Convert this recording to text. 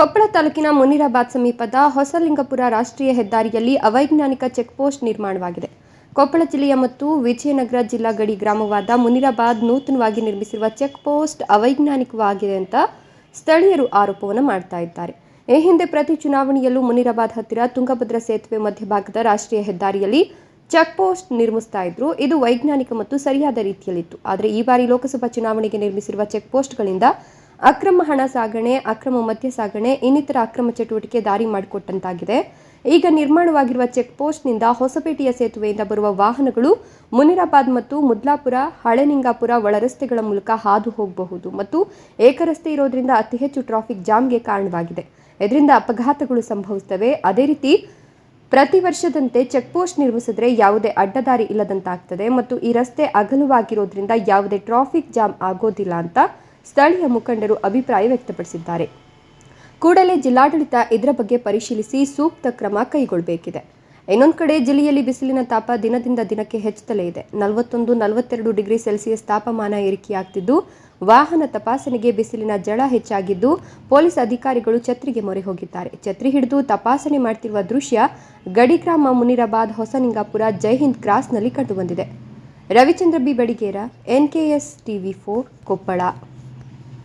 ಕೊಪ್ಪಳ ತಾಲೂಕಿನ ಮುನಿರಾಬಾದ್ ಸಮೀಪದ ಹೊಸಲಿಂಗಪುರ ರಾಷ್ಟ್ರೀಯ ಹೆದ್ದಾರಿಯಲ್ಲಿ ಅವೈಜ್ಞಾನಿಕ ಚೆಕ್ಪೋಸ್ಟ್ ನಿರ್ಮಾಣವಾಗಿದೆ. ಕೊಪ್ಪಳ ಜಿಲ್ಲೆಯ ಮತ್ತು ವಿಜಯನಗರ ಜಿಲ್ಲಾ ಗಡಿ ಗ್ರಾಮವಾದ ಮುನಿರಾಬಾದ್ ನೂತನವಾಗಿ ನಿರ್ಮಿಸಿರುವ ಚೆಕ್ಪೋಸ್ಟ್ ಅವೈಜ್ಞಾನಿಕವಾಗಿದೆ ಅಂತ ಸ್ಥಳೀಯರು ಆರೋಪವನ್ನು ಮಾಡ್ತಾ ಇದ್ದಾರೆ. ಈ ಹಿಂದೆ ಪ್ರತಿ ಚುನಾವಣೆಯಲ್ಲೂ ಮುನಿರಾಬಾದ್ ಹತ್ತಿರ ತುಂಗಭದ್ರಾ ಸೇತುವೆ ಮಧ್ಯಭಾಗದ ರಾಷ್ಟ್ರೀಯ ಹೆದ್ದಾರಿಯಲ್ಲಿ ಚೆಕ್ ಪೋಸ್ಟ್ ನಿರ್ಮಿಸ್ತಾ ಇದ್ರು. ಇದು ವೈಜ್ಞಾನಿಕ ಮತ್ತು ಸರಿಯಾದ ರೀತಿಯಲ್ಲಿತ್ತು. ಆದರೆ ಈ ಬಾರಿ ಲೋಕಸಭಾ ಚುನಾವಣೆಗೆ ನಿರ್ಮಿಸಿರುವ ಚೆಕ್ ಪೋಸ್ಟ್ಗಳಿಂದ ಅಕ್ರಮ ಹಣ ಸಾಗಣೆ, ಅಕ್ರಮ ಮದ್ಯ ಸಾಗಣೆ, ಇನ್ನಿತರ ಅಕ್ರಮ ಚಟುವಟಿಕೆ ದಾರಿ ಮಾಡಿಕೊಟ್ಟಂತಾಗಿದೆ. ಈಗ ನಿರ್ಮಾಣವಾಗಿರುವ ಚೆಕ್ ಪೋಸ್ಟ್ನಿಂದ ಹೊಸಪೇಟೆಯ ಸೇತುವೆಯಿಂದ ಬರುವ ವಾಹನಗಳು ಮುನಿರಾಬಾದ್ ಮತ್ತು ಮುದ್ಲಾಪುರ, ಹಳೆನಿಂಗಾಪುರ ಒಳರಸ್ತೆಗಳ ಮೂಲಕ ಹಾದು ಹೋಗಬಹುದು ಮತ್ತು ಏಕರಸ್ತೆ ಇರೋದ್ರಿಂದ ಅತಿ ಹೆಚ್ಚು ಟ್ರಾಫಿಕ್ ಜಾಮ್ಗೆ ಕಾರಣವಾಗಿದೆ. ಇದರಿಂದ ಅಪಘಾತಗಳು ಸಂಭವಿಸುತ್ತವೆ. ಅದೇ ರೀತಿ ಪ್ರತಿ ವರ್ಷದಂತೆ ಚೆಕ್ ಪೋಸ್ಟ್ ನಿರ್ಮಿಸಿದ್ರೆ ಯಾವುದೇ ಅಡ್ಡದಾರಿ ಇಲ್ಲದಂತಾಗ್ತದೆ ಮತ್ತು ಈ ರಸ್ತೆ ಅಗಲವಾಗಿರೋದ್ರಿಂದ ಯಾವುದೇ ಟ್ರಾಫಿಕ್ ಜಾಮ್ ಆಗೋದಿಲ್ಲ ಅಂತ ಸ್ಥಳೀಯ ಮುಖಂಡರು ಅಭಿಪ್ರಾಯ ವ್ಯಕ್ತಪಡಿಸಿದ್ದಾರೆ. ಕೂಡಲೇ ಜಿಲ್ಲಾಡಳಿತ ಇದರ ಬಗ್ಗೆ ಪರಿಶೀಲಿಸಿ ಸೂಕ್ತ ಕ್ರಮ ಕೈಗೊಳ್ಳಬೇಕಿದೆ ಇನ್ನೊಂದು ಕಡೆ ಜಿಲ್ಲೆಯಲ್ಲಿ ಬಿಸಿಲಿನ ತಾಪ ದಿನದಿಂದ ದಿನಕ್ಕೆ ಹೆಚ್ಚುತ್ತಲೇ ಇದೆ. ನಲವತ್ತೊಂದು, ನಲವತ್ತೆರಡು ಡಿಗ್ರಿ ಸೆಲ್ಸಿಯಸ್ ತಾಪಮಾನ ಏರಿಕೆಯಾಗ್ತಿದ್ದು, ವಾಹನ ತಪಾಸಣೆಗೆ ಬಿಸಿಲಿನ ಜಳ ಹೆಚ್ಚಾಗಿದ್ದು, ಪೊಲೀಸ್ ಅಧಿಕಾರಿಗಳು ಛತ್ರಿಗೆ ಮೊರೆ ಹೋಗಿದ್ದಾರೆ. ಛತ್ರಿ ಹಿಡಿದು ತಪಾಸಣೆ ಮಾಡ್ತಿರುವ ದೃಶ್ಯ ಗಡಿಗ್ರಾಮ ಮುನಿರಾಬಾದ್ ಹೊಸನಿಂಗಾಪುರ ಜೈಹಿಂದ್ ಕ್ರಾಸ್ನಲ್ಲಿ ಕಂಡುಬಂದಿದೆ. Ravichandra B. Badigera NKS TV four Koppal.